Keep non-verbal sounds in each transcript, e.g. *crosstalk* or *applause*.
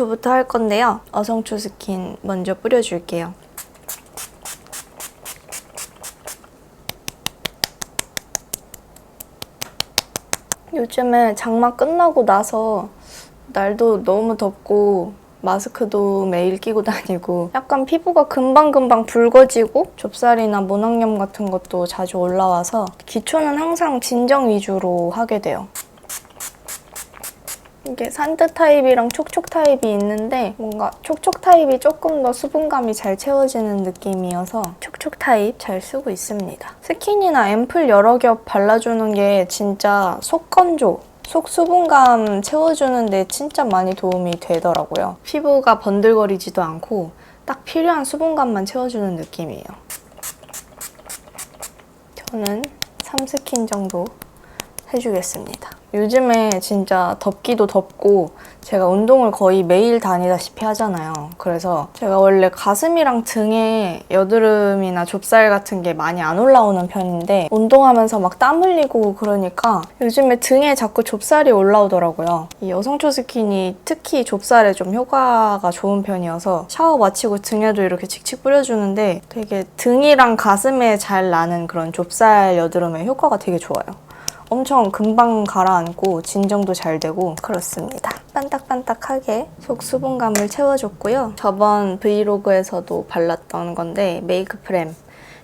기초부터 할 건데요 어성초 스킨 먼저 뿌려줄게요 요즘에 장마 끝나고 나서 날도 너무 덥고 마스크도 매일 끼고 다니고 약간 피부가 금방금방 붉어지고 좁쌀이나 모낭염 같은 것도 자주 올라와서 기초는 항상 진정 위주로 하게 돼요. 이게 산뜻 타입이랑 촉촉 타입이 있는데 뭔가 촉촉 타입이 조금 더 수분감이 잘 채워지는 느낌이어서 촉촉 타입 잘 쓰고 있습니다. 스킨이나 앰플 여러 겹 발라주는 게 진짜 속 건조, 속 수분감 채워주는데 진짜 많이 도움이 되더라고요. 피부가 번들거리지도 않고 딱 필요한 수분감만 채워주는 느낌이에요. 저는 3스킨 정도 해주겠습니다. 요즘에 진짜 덥기도 덥고 제가 운동을 거의 매일 다니다시피 하잖아요. 그래서 제가 원래 가슴이랑 등에 여드름이나 좁쌀 같은 게 많이 안 올라오는 편인데 운동하면서 막 땀 흘리고 그러니까 요즘에 등에 자꾸 좁쌀이 올라오더라고요. 이 여성초 스킨이 특히 좁쌀에 좀 효과가 좋은 편이어서 샤워 마치고 등에도 이렇게 칙칙 뿌려주는데 되게 등이랑 가슴에 잘 나는 그런 좁쌀 여드름에 효과가 되게 좋아요. 엄청 금방 가라앉고 진정도 잘 되고 그렇습니다. 반딱반딱하게 속 수분감을 채워줬고요. 저번 브이로그에서도 발랐던 건데 메이크 프렘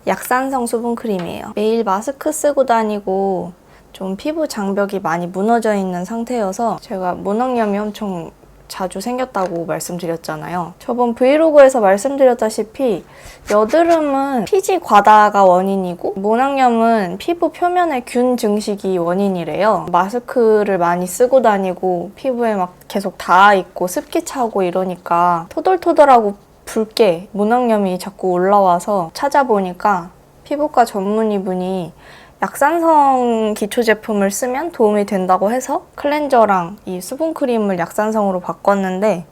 약산성 수분 크림이에요. 매일 마스크 쓰고 다니고 좀 피부 장벽이 많이 무너져 있는 상태여서 제가 모낭염이 엄청 자주 생겼다고 말씀드렸잖아요. 저번 브이로그에서 말씀드렸다시피 여드름은 피지 과다가 원인이고 모낭염은 피부 표면의 균 증식이 원인이래요. 마스크를 많이 쓰고 다니고 피부에 막 계속 닿아 있고 습기 차고 이러니까 토돌토돌하고 붉게 모낭염이 자꾸 올라와서 찾아보니까 피부과 전문의분이 약산성 기초 제품을 쓰면 도움이 된다고 해서 클렌저랑 이 수분 크림을 약산성으로 바꿨는데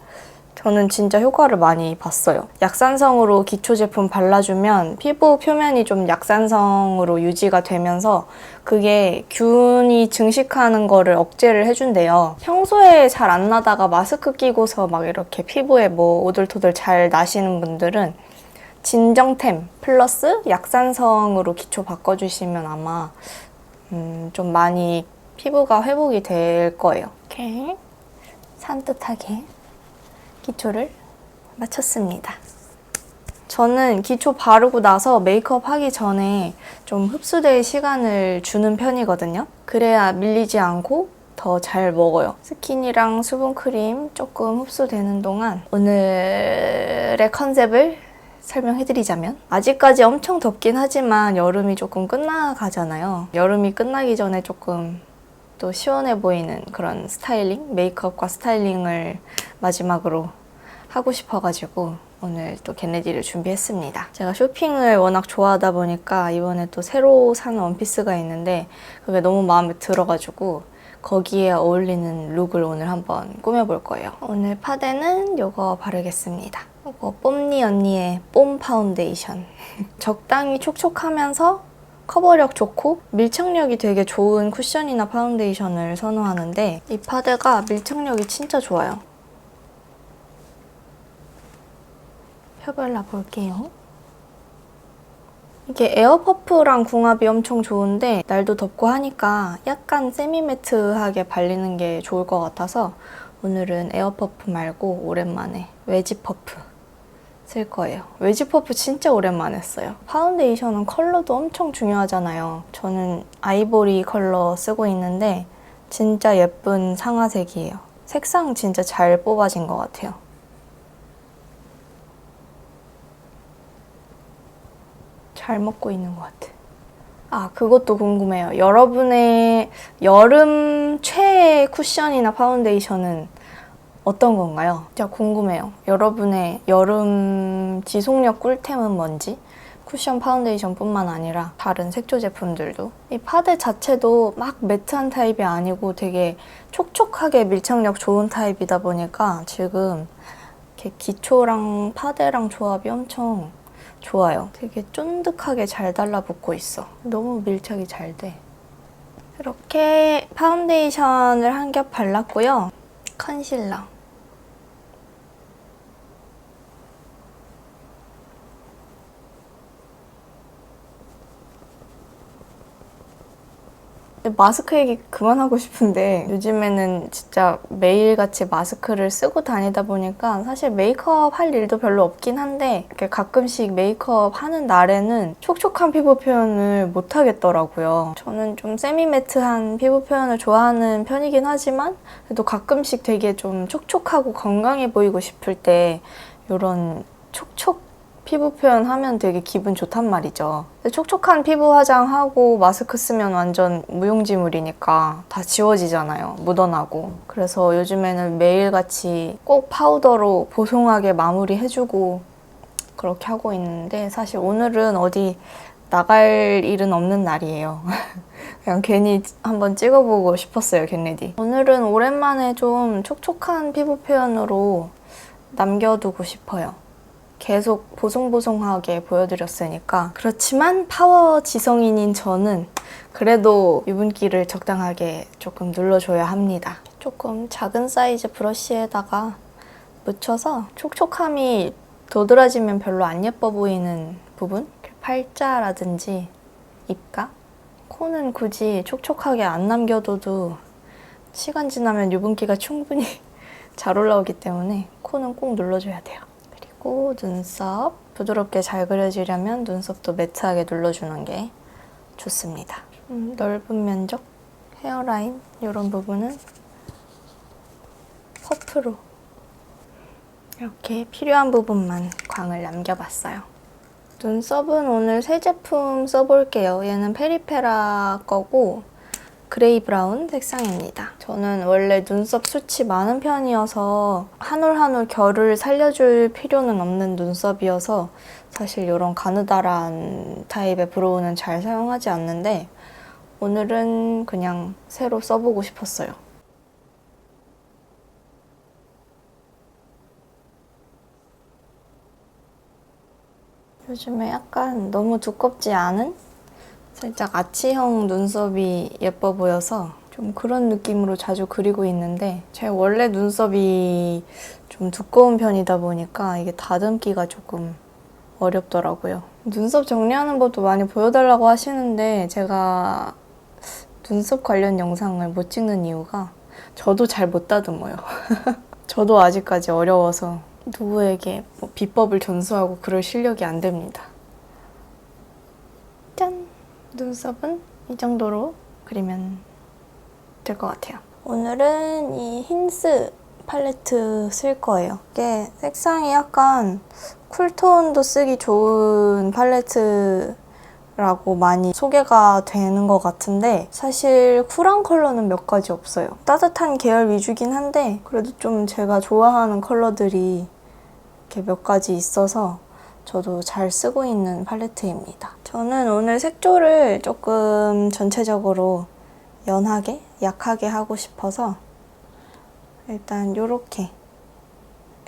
저는 진짜 효과를 많이 봤어요. 약산성으로 기초 제품 발라주면 피부 표면이 좀 약산성으로 유지가 되면서 그게 균이 증식하는 거를 억제를 해준대요. 평소에 잘 안 나다가 마스크 끼고서 막 이렇게 피부에 뭐 오돌토돌 잘 나시는 분들은 진정템 플러스 약산성으로 기초 바꿔주시면 아마 음, 좀 많이 피부가 회복이 될 거예요. 이렇게 산뜻하게 기초를 마쳤습니다. 저는 기초 바르고 나서 메이크업 하기 전에 좀 흡수될 시간을 주는 편이거든요. 그래야 밀리지 않고 더 잘 먹어요. 스킨이랑 수분크림 조금 흡수되는 동안 오늘의 컨셉을 설명해드리자면 아직까지 엄청 덥긴 하지만 여름이 조금 끝나가잖아요. 여름이 끝나기 전에 조금 또 시원해 보이는 그런 스타일링, 메이크업과 스타일링을 마지막으로 하고 싶어가지고 오늘 또 걔네디를 준비했습니다. 제가 쇼핑을 워낙 좋아하다 보니까 이번에 또 새로 산 원피스가 있는데 그게 너무 마음에 들어가지고 거기에 어울리는 룩을 오늘 한번 꾸며볼 거예요. 오늘 파데는 이거 바르겠습니다. 이거 뽐니 언니의 뽐 파운데이션. *laughs* 적당히 촉촉하면서 커버력 좋고 밀착력이 되게 좋은 쿠션이나 파운데이션을 선호하는데 이 파데가 밀착력이 진짜 좋아요. 펴 발라 볼게요. 이게 에어퍼프랑 궁합이 엄청 좋은데 날도 덥고 하니까 약간 세미매트하게 발리는 게 좋을 것 같아서 오늘은 에어퍼프 말고 오랜만에 웨지 퍼프 쓸 거예요. 웨지 퍼프 진짜 오랜만에 써요. 파운데이션은 컬러도 엄청 중요하잖아요. 저는 아이보리 컬러 쓰고 있는데 진짜 예쁜 상아색이에요. 색상 진짜 잘 뽑아진 것 같아요. 잘 먹고 있는 것 같아. 아, 그것도 궁금해요. 여러분의 여름 최애 쿠션이나 파운데이션은 어떤 건가요? 진짜 궁금해요. 여러분의 여름 지속력 꿀템은 뭔지? 쿠션 파운데이션뿐만 아니라 다른 색조 제품들도 이 파데 자체도 막 매트한 타입이 아니고 되게 촉촉하게 밀착력 좋은 타입이다 보니까 지금 이렇게 기초랑 파데랑 조합이 엄청 좋아요. 되게 쫀득하게 잘 달라붙고 있어. 너무 밀착이 잘 돼. 이렇게 파운데이션을 한 겹 발랐고요. 컨실러. 마스크 얘기 그만하고 싶은데 요즘에는 진짜 매일같이 마스크를 쓰고 다니다 보니까 사실 메이크업 할 일도 별로 없긴 한데 가끔씩 메이크업 하는 날에는 촉촉한 피부 표현을 못 하겠더라고요. 저는 좀 세미매트한 피부 표현을 좋아하는 편이긴 하지만 그래도 가끔씩 되게 좀 촉촉하고 건강해 보이고 싶을 때 이런 촉촉 피부 표현하면 되게 기분 좋단 말이죠. 촉촉한 피부 화장하고 마스크 쓰면 완전 무용지물이니까 다 지워지잖아요. 묻어나고. 그래서 요즘에는 매일같이 꼭 파우더로 보송하게 마무리해주고 그렇게 하고 있는데 사실 오늘은 어디 나갈 일은 없는 날이에요. *laughs* 그냥 괜히 한번 찍어보고 싶었어요, 겟레디. 오늘은 오랜만에 좀 촉촉한 피부 표현으로 남겨두고 싶어요. 계속 보송보송하게 보여드렸으니까 그렇지만 파워 지성인인 저는 그래도 유분기를 적당하게 조금 눌러줘야 합니다. 조금 작은 사이즈 브러쉬에다가 묻혀서 촉촉함이 도드라지면 별로 안 예뻐 보이는 부분 팔자라든지 입가 코는 굳이 촉촉하게 안 남겨둬도 시간 지나면 유분기가 충분히 *laughs* 잘 올라오기 때문에 코는 꼭 눌러줘야 돼요. 그리고 눈썹 부드럽게 잘 그려지려면 눈썹도 매트하게 눌러주는 게 좋습니다. 음, 넓은 면적 헤어라인 이런 부분은 퍼프로 이렇게 필요한 부분만 광을 남겨봤어요. 눈썹은 오늘 새 제품 써볼게요. 얘는 페리페라 거고 그레이 브라운 색상입니다. 저는 원래 눈썹 숱이 많은 편이어서 한 올 한 올 결을 살려줄 필요는 없는 눈썹이어서 사실 이런 가느다란 타입의 브로우는 잘 사용하지 않는데 오늘은 그냥 새로 써보고 싶었어요. 요즘에 약간 너무 두껍지 않은 살짝 아치형 눈썹이 예뻐 보여서 좀 그런 느낌으로 자주 그리고 있는데 제 원래 눈썹이 좀 두꺼운 편이다 보니까 이게 다듬기가 조금 어렵더라고요. 눈썹 정리하는 것도 많이 보여달라고 하시는데 제가 눈썹 관련 영상을 못 찍는 이유가 저도 잘 못 다듬어요. *laughs* 저도 아직까지 어려워서 누구에게 뭐 비법을 전수하고 그럴 실력이 안 됩니다. 짠! 눈썹은 이 정도로 그리면 될 것 같아요. 오늘은 이 힌스 팔레트 쓸 거예요. 이게 색상이 약간 쿨톤도 쓰기 좋은 팔레트라고 많이 소개가 되는 것 같은데 사실 쿨한 컬러는 몇 가지 없어요. 따뜻한 계열 위주긴 한데 그래도 좀 제가 좋아하는 컬러들이 이렇게 몇 가지 있어서 저도 잘 쓰고 있는 팔레트입니다. 저는 오늘 색조를 조금 전체적으로 연하게, 약하게 하고 싶어서 일단 요렇게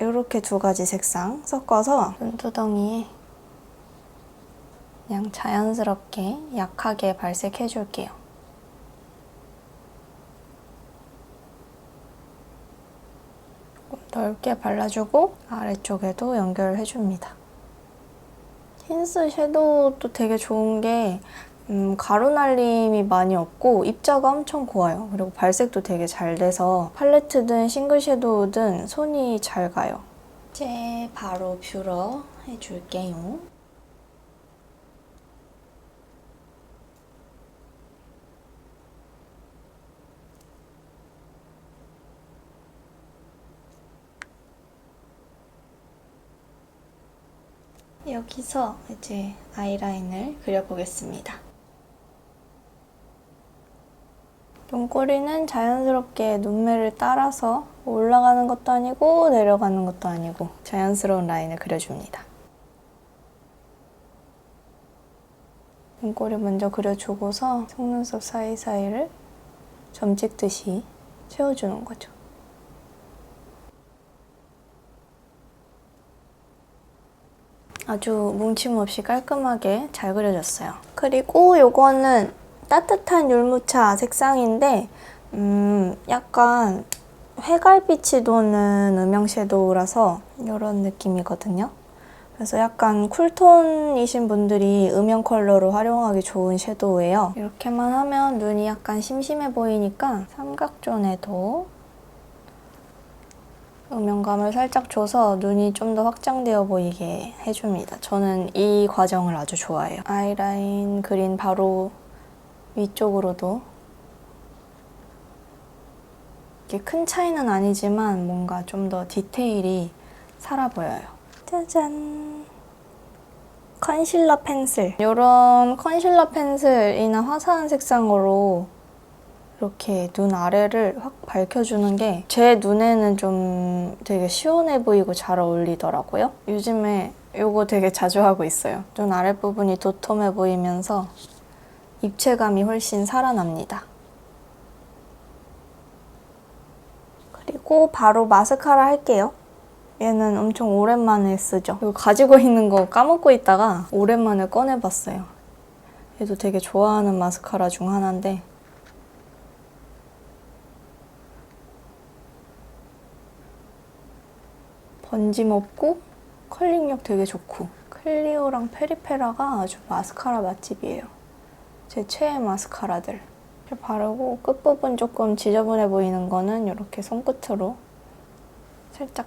요렇게 두 가지 색상 섞어서 눈두덩이에 그냥 자연스럽게 약하게 발색해 줄게요. 넓게 발라주고 아래쪽에도 연결해 줍니다. 힌스 섀도우도 되게 좋은 게 음, 가루 날림이 많이 없고 입자가 엄청 고와요. 그리고 발색도 되게 잘 돼서 팔레트든 싱글 섀도우든 손이 잘 가요. 이제 바로 뷰러 해줄게요. 여기서 이제 아이라인을 그려보겠습니다. 눈꼬리는 자연스럽게 눈매를 따라서 올라가는 것도 아니고 내려가는 것도 아니고 자연스러운 라인을 그려줍니다. 눈꼬리 먼저 그려주고서 속눈썹 사이사이를 점 찍듯이 채워주는 거죠. 아주 뭉침 없이 깔끔하게 잘 그려졌어요. 그리고 요거는 따뜻한 율무차 색상인데 음, 약간 회갈빛이 도는 음영 섀도우라서 이런 느낌이거든요. 그래서 약간 쿨톤이신 분들이 음영 컬러로 활용하기 좋은 섀도우예요. 이렇게만 하면 눈이 약간 심심해 보이니까 삼각존에도 음영감을 살짝 줘서 눈이 좀 더 확장되어 보이게 해줍니다. 저는 이 과정을 아주 좋아해요. 아이라인 그린 바로 위쪽으로도 이게 큰 차이는 아니지만 뭔가 좀 더 디테일이 살아 보여요. 짜잔. 컨실러 펜슬. 이런 컨실러 펜슬이나 화사한 색상으로 이렇게 눈 아래를 확 밝혀주는 게 제 눈에는 좀 되게 시원해 보이고 잘 어울리더라고요. 요즘에 이거 되게 자주 하고 있어요. 눈 아랫부분이 도톰해 보이면서 입체감이 훨씬 살아납니다. 그리고 바로 마스카라 할게요. 얘는 엄청 오랜만에 쓰죠. 이거 가지고 있는 거 까먹고 있다가 오랜만에 꺼내봤어요. 얘도 되게 좋아하는 마스카라 중 하나인데 번짐 없고 컬링력 되게 좋고 클리오랑 페리페라가 아주 마스카라 맛집이에요. 제 최애 마스카라들. 이렇게 바르고 끝부분 조금 지저분해 보이는 거는 이렇게 손끝으로 살짝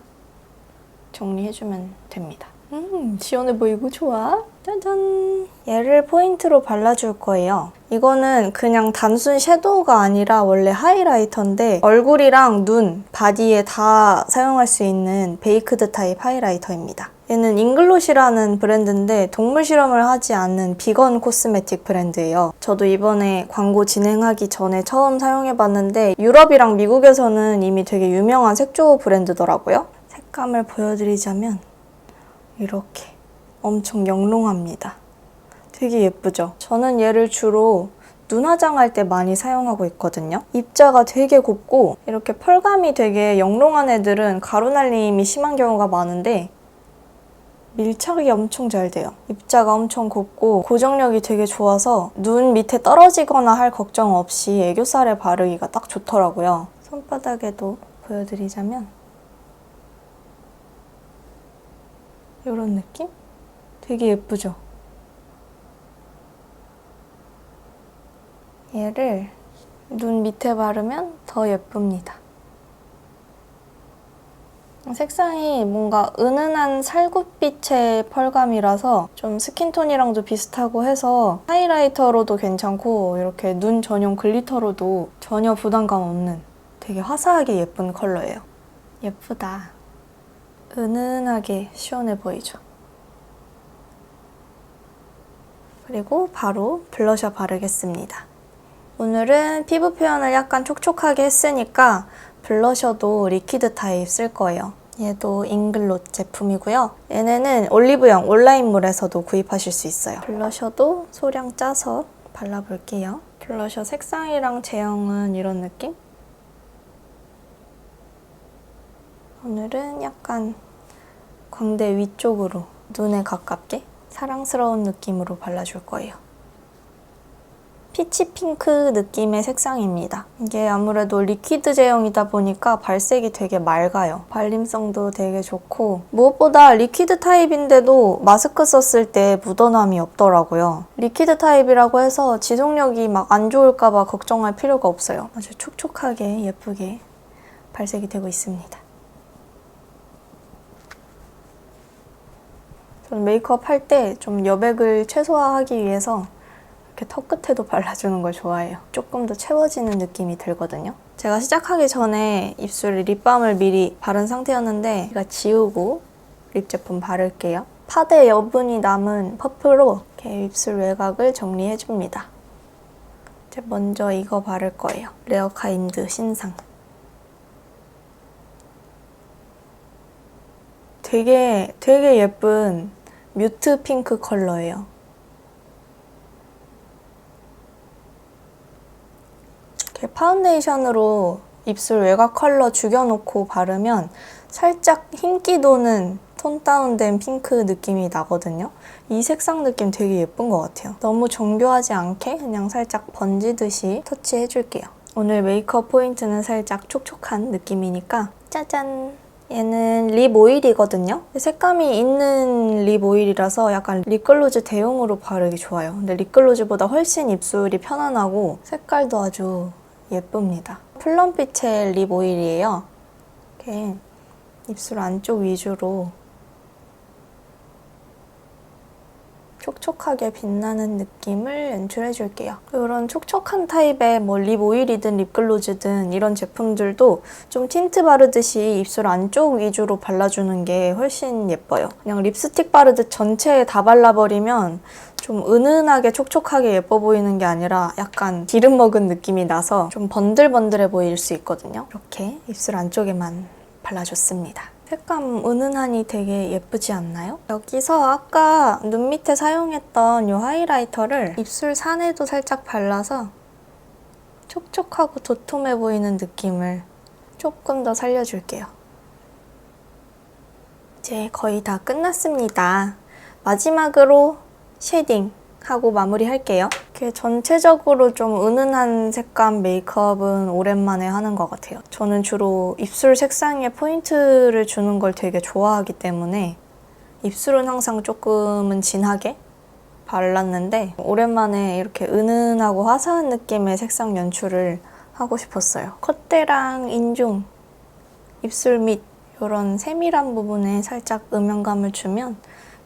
정리해주면 됩니다. 음, 시원해 보이고 좋아. 짜잔. 얘를 포인트로 발라줄 거예요. 이거는 그냥 단순 섀도우가 아니라 원래 하이라이터인데 얼굴이랑 눈, 바디에 다 사용할 수 있는 베이크드 타입 하이라이터입니다. 얘는 잉글롯이라는 브랜드인데 동물 실험을 하지 않는 비건 코스메틱 브랜드예요. 저도 이번에 광고 진행하기 전에 처음 사용해봤는데 유럽이랑 미국에서는 이미 되게 유명한 색조 브랜드더라고요. 색감을 보여드리자면 이렇게 엄청 영롱합니다. 되게 예쁘죠? 저는 얘를 주로 눈 화장할 때 많이 사용하고 있거든요. 입자가 되게 곱고 이렇게 펄감이 되게 영롱한 애들은 가루 날림이 심한 경우가 많은데 밀착이 엄청 잘 돼요. 입자가 엄청 곱고 고정력이 되게 좋아서 눈 밑에 떨어지거나 할 걱정 없이 애교살에 바르기가 딱 좋더라고요. 손바닥에도 보여드리자면 이런 느낌? 되게 예쁘죠? 얘를 눈 밑에 바르면 더 예쁩니다. 색상이 뭔가 은은한 살구빛의 펄감이라서 좀 스킨톤이랑도 비슷하고 해서 하이라이터로도 괜찮고 이렇게 눈 전용 글리터로도 전혀 부담감 없는 되게 화사하게 예쁜 컬러예요. 예쁘다. 은은하게 시원해 보이죠? 그리고 바로 블러셔 바르겠습니다. 오늘은 피부 표현을 약간 촉촉하게 했으니까 블러셔도 리퀴드 타입 쓸 거예요. 얘도 잉글롯 제품이고요. 얘네는 올리브영 온라인몰에서도 구입하실 수 있어요. 블러셔도 소량 짜서 발라볼게요. 블러셔 색상이랑 제형은 이런 느낌? 오늘은 약간 광대 위쪽으로 눈에 가깝게 사랑스러운 느낌으로 발라줄 거예요. 피치 핑크 느낌의 색상입니다. 이게 아무래도 리퀴드 제형이다 보니까 발색이 되게 맑아요. 발림성도 되게 좋고 무엇보다 리퀴드 타입인데도 마스크 썼을 때 묻어남이 없더라고요. 리퀴드 타입이라고 해서 지속력이 막 안 좋을까 봐 걱정할 필요가 없어요. 아주 촉촉하게 예쁘게 발색이 되고 있습니다. 저는 메이크업 할 때 좀 여백을 최소화하기 위해서 이렇게 턱 끝에도 발라주는 걸 좋아해요. 조금 더 채워지는 느낌이 들거든요. 제가 시작하기 전에 입술에 립밤을 미리 바른 상태였는데 제가 지우고 립 제품 바를게요. 파데 여분이 남은 퍼프로 이렇게 입술 외곽을 정리해줍니다. 이제 먼저 이거 바를 거예요. 레어 카인드 신상. 되게 되게 예쁜 뮤트 핑크 컬러예요. 이렇게 파운데이션으로 입술 외곽 컬러 죽여놓고 바르면 살짝 흰기 도는 톤 다운된 핑크 느낌이 나거든요. 이 색상 느낌 되게 예쁜 것 같아요. 너무 정교하지 않게 그냥 살짝 번지듯이 터치해줄게요. 오늘 메이크업 포인트는 살짝 촉촉한 느낌이니까 짜잔! 얘는 립 오일이거든요. 색감이 있는 립 오일이라서 약간 립글로즈 대용으로 바르기 좋아요. 근데 립글로즈보다 훨씬 입술이 편안하고 색깔도 아주 예쁩니다. 플럼빛의 립 오일이에요. 이렇게 입술 안쪽 위주로 촉촉하게 빛나는 느낌을 연출해 줄게요. 이런 촉촉한 타입의 뭐 립 오일이든 립글로즈든 이런 제품들도 좀 틴트 바르듯이 입술 안쪽 위주로 발라주는 게 훨씬 예뻐요. 그냥 립스틱 바르듯 전체에 다 발라버리면 좀 은은하게 촉촉하게 예뻐 보이는 게 아니라 약간 기름 먹은 느낌이 나서 좀 번들번들해 보일 수 있거든요. 이렇게 입술 안쪽에만 발라줬습니다. 색감 은은하니 되게 예쁘지 않나요? 여기서 아까 눈 밑에 사용했던 이 하이라이터를 입술 산에도 살짝 발라서 촉촉하고 도톰해 보이는 느낌을 조금 더 살려줄게요. 이제 거의 다 끝났습니다. 마지막으로 쉐딩 하고 마무리할게요. 이렇게 전체적으로 좀 은은한 색감 메이크업은 오랜만에 하는 것 같아요. 저는 주로 입술 색상에 포인트를 주는 걸 되게 좋아하기 때문에 입술은 항상 조금은 진하게 발랐는데 오랜만에 이렇게 은은하고 화사한 느낌의 색상 연출을 하고 싶었어요. 콧대랑 인중, 입술 밑 이런 세밀한 부분에 살짝 음영감을 주면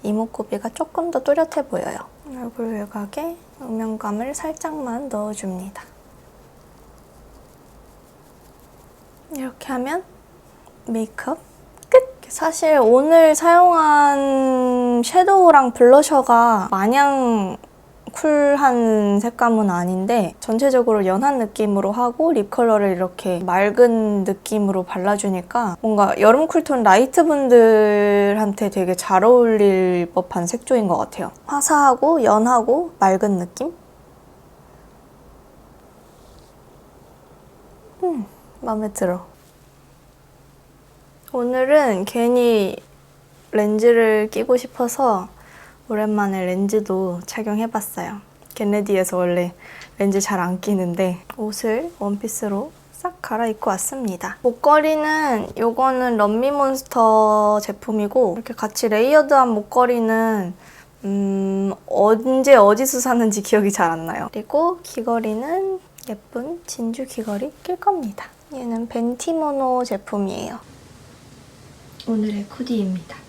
이목구비가 조금 더 뚜렷해 보여요. 얼굴 외곽에 음영감을 살짝만 넣어줍니다. 이렇게 하면 메이크업 끝! 사실 오늘 사용한 섀도우랑 블러셔가 마냥 쿨한 색감은 아닌데 전체적으로 연한 느낌으로 하고 립 컬러를 이렇게 맑은 느낌으로 발라주니까 뭔가 여름 쿨톤 라이트 분들한테 되게 잘 어울릴 법한 색조인 것 같아요. 화사하고 연하고 맑은 느낌? 음, 마음에 들어. 오늘은 괜히 렌즈를 끼고 싶어서 오랜만에 렌즈도 착용해봤어요. 겟레디에서 원래 렌즈 잘 안 끼는데 옷을 원피스로 싹 갈아입고 왔습니다. 목걸이는 요거는 런미몬스터 제품이고 이렇게 같이 레이어드한 목걸이는 음, 언제 어디서 샀는지 기억이 잘 안 나요. 그리고 귀걸이는 예쁜 진주 귀걸이 낄 겁니다. 얘는 벤티모노 제품이에요. 오늘의 코디입니다.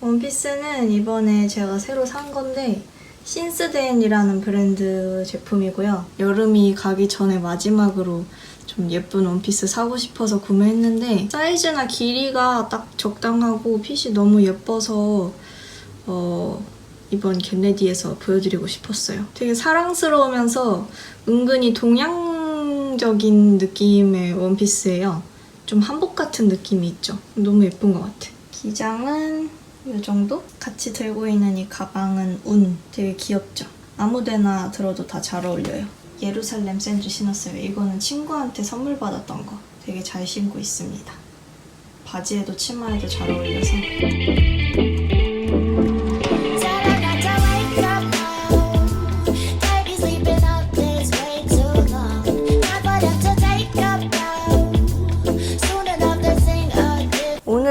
원피스는 이번에 제가 새로 산 건데 신스덴이라는 브랜드 제품이고요. 여름이 가기 전에 마지막으로 좀 예쁜 원피스 사고 싶어서 구매했는데 사이즈나 길이가 딱 적당하고 핏이 너무 예뻐서 어, 이번 겟레디에서 보여드리고 싶었어요. 되게 사랑스러우면서 은근히 동양적인 느낌의 원피스예요. 좀 한복 같은 느낌이 있죠. 너무 예쁜 것 같아. 기장은 이 정도? 같이 들고 있는 이 가방은 운. 되게 귀엽죠? 아무데나 들어도 다 잘 어울려요. 예루살렘 샌즈 신었어요. 이거는 친구한테 선물 받았던 거. 되게 잘 신고 있습니다. 바지에도 치마에도 잘 어울려서.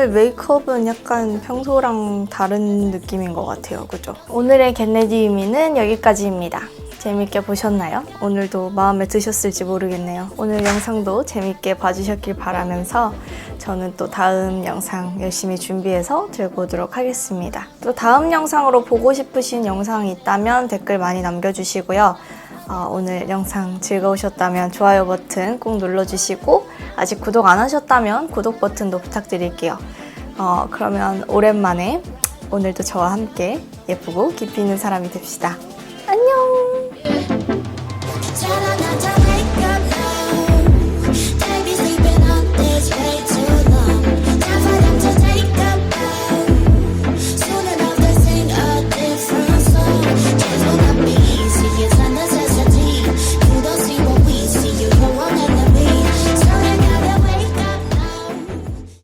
메이크업은 약간 평소랑 다른 느낌인 것 같아요. 그죠? 오늘의 겟레디 유미는 여기까지입니다. 재밌게 보셨나요? 오늘도 마음에 드셨을지 모르겠네요. 오늘 영상도 재밌게 봐주셨길 바라면서 저는 또 다음 영상 열심히 준비해서 들고 오도록 하겠습니다. 또 다음 영상으로 보고 싶으신 영상이 있다면 댓글 많이 남겨주시고요. 어, 오늘 영상 즐거우셨다면 좋아요 버튼 꼭 눌러주시고 아직 구독 안 하셨다면 구독 버튼도 부탁드릴게요. 어, 그러면 오랜만에 오늘도 저와 함께 예쁘고 깊이 있는 사람이 됩시다. 안녕!